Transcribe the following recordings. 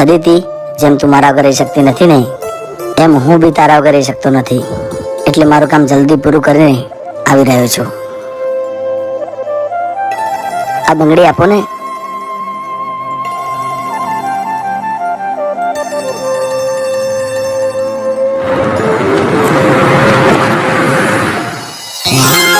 અદિતિ, જેમ તું મારા વગર શકતી નથી ને, એમ હું બી તારા રહી શકતો નથી. એટલે મારું કામ જલ્દી પૂરું કરીને આવી રહ્યો છું. આ બંગડી આપો ને. એ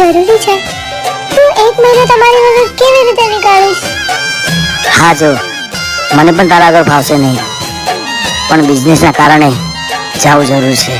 જરૂરી છે. તું એક મહિનો તમારી વગર કેવી રીતે નીકાળીશ? હા, જો. મને પણ તારા આગળ ફાવશે નહીં. પણ બિઝનેસના કારણે જવું જરૂર છે.